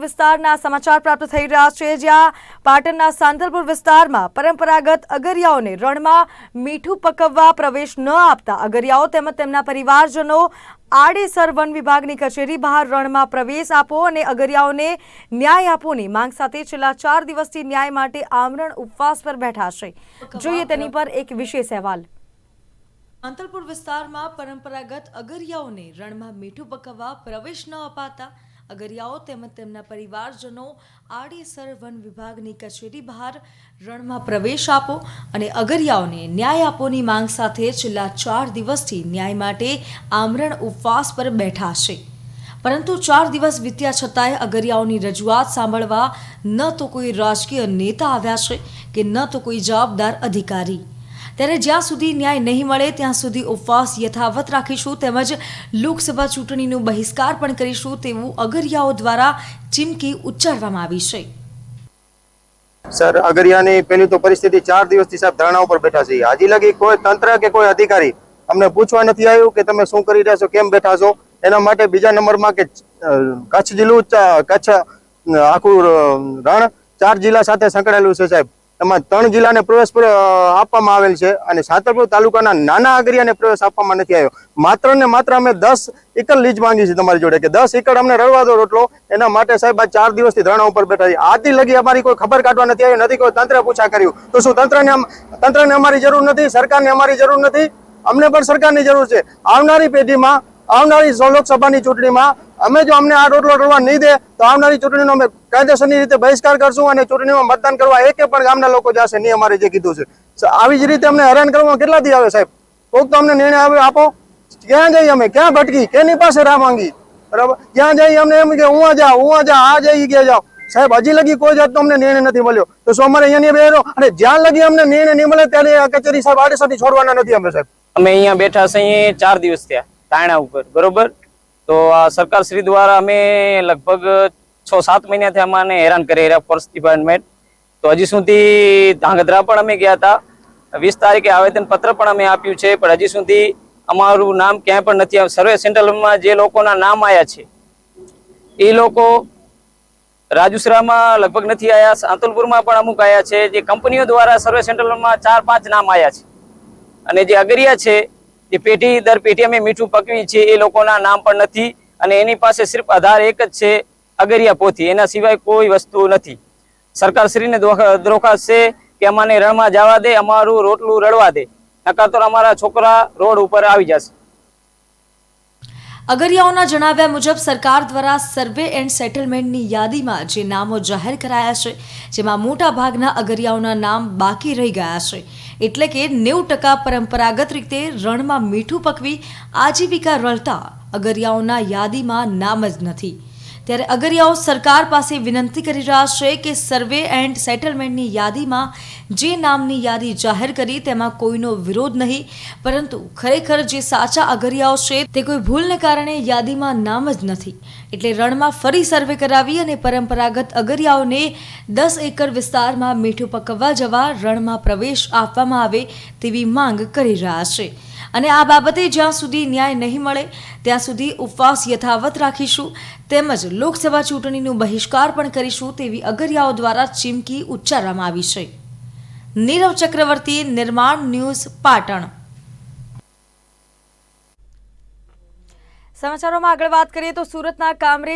વિસ્તારના સમાચાર પ્રાપ્ત થઈ રહ્યા છે. જ્યાં પાટણના સાંતલપુર વિસ્તારમાં પરંપરાગત અગરિયાઓને રણમાં મીઠું પકવવા પ્રવેશ ન આપતા અગરિયાઓ તેમજ તેમના પરિવારજનો આડેસર વન વિભાગની કચેરી બહાર રણમાં પ્રવેશ આપો અને અગરિયાઓને ન્યાય આપોની માંગ સાથે છેલ્લા ચાર દિવસથી ન્યાય માટે આમરણ ઉપવાસ પર બેઠા છે. જોઈએ તેની પર એક વિશેષ અહેવાલ. આંતલપુર વિસ્તારમાં પરંપરાગત અગરિયાઓને રણમાં મીઠું પકવવા પ્રવેશ ન અપાતા અગરિયાઓ તેમજ તેમના પરિવારજનો આડેસર વન વિભાગની કચેરી બહાર રણમાં પ્રવેશ આપો અને અગરિયાઓને ન્યાય આપોની માંગ સાથે છેલ્લા ચાર દિવસથી ન્યાય માટે આમરણ ઉપવાસ પર બેઠા છે. પરંતુ ચાર દિવસ વીત્યા છતાંય અગરિયાઓની રજૂઆત સાંભળવા ન તો કોઈ રાજકીય નેતા આવ્યા છે કે ન તો કોઈ જવાબદાર અધિકારી. ત્યારે જ્યાં સુધી ન્યાય નહીં મળે, ત્યાં સુધી ઉપવાસ યથાવત રાખીશું તેમજ લોકસભા ચૂંટણીનો બહિષ્કાર પણ કરીશું તેવું અગરિયાઓ દ્વારા ચીમકી ઉચ્ચારવામાં આવી છે. સર, અગરિયાની પેલી તો પરિસ્થિતિ ચાર દિવસથી સાહેબ ધરણા ઉપર બેઠા છે હજી લગી કોઈ તંત્ર કે કોઈ અધિકારી અમને પૂછવા નથી આવ્યું કે તમે શું કરી રહ્યા છો, કેમ બેઠા છો? એના માટે બીજા નંબરમાં કે કચ્છ જિલ્લું કચ્છ આખું રણ ચાર જિલ્લા સાથે સંકળાયેલું છે સાહેબ. એમાં ત્રણ જિલ્લાને પ્રવેશ પર, આપવામાં આવેલ છે અને સાતરપુર તાલુકાના નાના આગરિયાને પ્રવેશ આપવામાં નથી આવ્યો. માત્ર ને માત્ર અમે દસ એકર લીજ માંગી છે તમારી જોડે કે દસ એકર અમને રડવા દો રોટલો. એના માટે સાહેબ આ ચાર દિવસથી ધરણા ઉપર બેઠા છે આથી લગી અમારી કોઈ ખબર કાઢવા નથી આવી નથી કોઈ તંત્ર પૂછા કર્યું. તો શું તંત્રને તંત્રને અમારી જરૂર નથી સરકારને અમારી જરૂર નથી? અમને પણ સરકારની જરૂર છે. આવનારી પેઢીમાં આવનારી લોકસભાની ચૂંટણીમાં અમે જો અમને આ રોટલો રળવા નહીં દે, તો આવનારી ચૂંટણીનો અમે કાયદેસરની રીતે બહિષ્કાર કરશું અને ચૂંટણીમાં મતદાન કરવા એક પણ ગામના લોકો જશે, નહીં અમારે જે કીધું છે. આવી જ રીતે અમને હેરાન કરવામાં કેટલા દી આવે સાહેબ? કોઈક તો અમને નિર્ણય આવે, આપો. ક્યાં જઈએ અમે? ક્યાં ભટકી? કેની પાસે રાહ માંગી? બરાબર? ક્યાં જઈએ અમને એમ કે હું જા હું જા, આ જઈ ગયા જાઓ. સાહેબ, હજી લગી કોઈ જાતનો અમને નિર્ણય નથી મળ્યો. તો શું અમારે અહીંયા બેરો અને જ્યાં લગી અમને નિર્ણય નહીં મળે, ત્યારે કચેરી સાહેબ આડેસરથી છોડવાના નથી અમે સાહેબ. અમે અહીંયા બેઠા છે અહીંયા ચાર દિવસ થયા. તાયણા ઉપર, બરોબર? તો સરકાર શ્રી દ્વારા અમે લગભગ છ સાત મહિનાથી અમાને હેરાન કરી રહ્યા ફોરેસ્ટ ડિપાર્ટમેન્ટ. તો હજી સુધી ધાંગધ્રા પણ અમે ગયા હતા. વીસ તારીખે આવેદન પત્ર પણ અમે આપ્યું છે, પણ હજી સુધી અમારું નામ ક્યાંય પણ નથી આવ્યું. સર્વે સેન્ટરમાં જે લોકોના નામ આવ્યા છે, એ લોકો રાજુસરામાં લગભગ નથી આવ્યા. સાંતલપુરમાં પણ અમુક આવ્યા છે. જે કંપનીઓ દ્વારા સર્વે સેન્ટ્રલમાં ચાર પાંચ નામ આવ્યા છે. અને જે અગરિયા છે જે પેઢી દર પેઢી અમે મીઠું પકવી છે, એ લોકોના નામ પણ નથી અને એની પાસે સિર્ફ આધાર એક જ છે, અગરિયા પોથી. એના સિવાય કોઈ વસ્તુ નથી. સરકારશ્રીને દરખાસ્ત છે કે અમાને રણમાં જવા દે, અમારું રોટલું રડવા દે. નકર તો અમારા છોકરા રોડ ઉપર આવી જશે. અગરિયાઓના જણાવ્યા મુજબ, સરકાર દ્વારા સર્વે એન્ડ સેટલમેન્ટની યાદીમાં જે નામો જાહેર કરાયા છે, જેમાં મોટા ભાગના અગરિયાઓના નામ બાકી રહી ગયા છે. એટલે કે નેવું ટકા પરંપરાગત રીતે રણમાં મીઠું પકવી આજીવિકા રળતા અગરિયાઓના યાદીમાં નામ જ નથી. ત્યારે અગરિયાઓ સરકાર પાસે વિનંતી કરી રહ્યા છે કે સર્વે એન્ડ સેટલમેન્ટની યાદીમાં જે નામની યાદી જાહેર કરી તેમાં કોઈનો વિરોધ નહીં. પરંતુ ખરેખર જે સાચા અગરિયાઓ છે તે કોઈ ભૂલને કારણે યાદીમાં નામ જ નથી. એટલે રણમાં ફરી સર્વે કરાવી અને પરંપરાગત અગરિયાઓને દસ એકર વિસ્તારમાં મીઠું પકવવા જવા રણમાં પ્રવેશ આપવામાં આવે તેવી માંગ કરી રહ્યા છે. અને આ બાબતે જ્યાં સુધી ન્યાય નહીં મળે, ત્યાં સુધી ઉપવાસ યથાવત રાખીશું. તેમજ લોકસભા ચૂંટણીનું બહિષ્કાર પણ કરીશું તેવી અગરિયાઓ દ્વારા ચીમકી ઉચ્ચારવામાં આવી છે. નીરવ ચક્રવર્તી નિર્માણ ન્યૂઝ પાટણ. સમાચારોમાં આગળ વાત કરીએ તો સુરતના કામરેજ